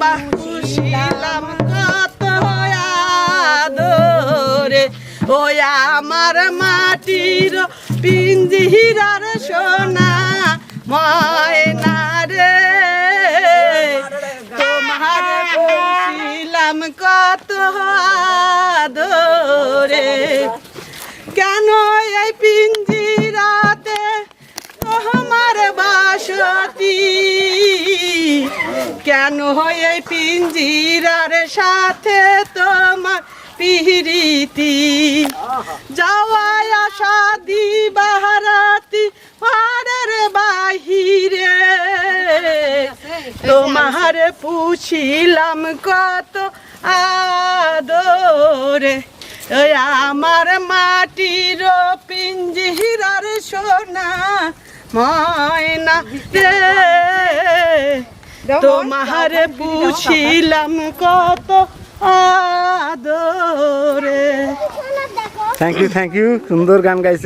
বাহুশিলাম কত আদরে। ওই আমার মাটির পিঞ্জিরার সোনা ময়না রে তোমার বলছিলাম কত আদরে। কেন এই পিঞ্জিরাতে তোমার বাসতি কেন এই পিঞ্জিরার সাথে তোমার পিরিতি? যাওয়ায় আসা দিবারাতি পাড়ের বাহিরে। তোমার পুছিলাম কত আদরে। আমার মাটির পিঞ্জিরার সোনা ময়না রে। তোমার পুছিলাম কত আদরে। থ্যাংক ইউ থ্যাংক ইউ সুন্দর গান গাইছে।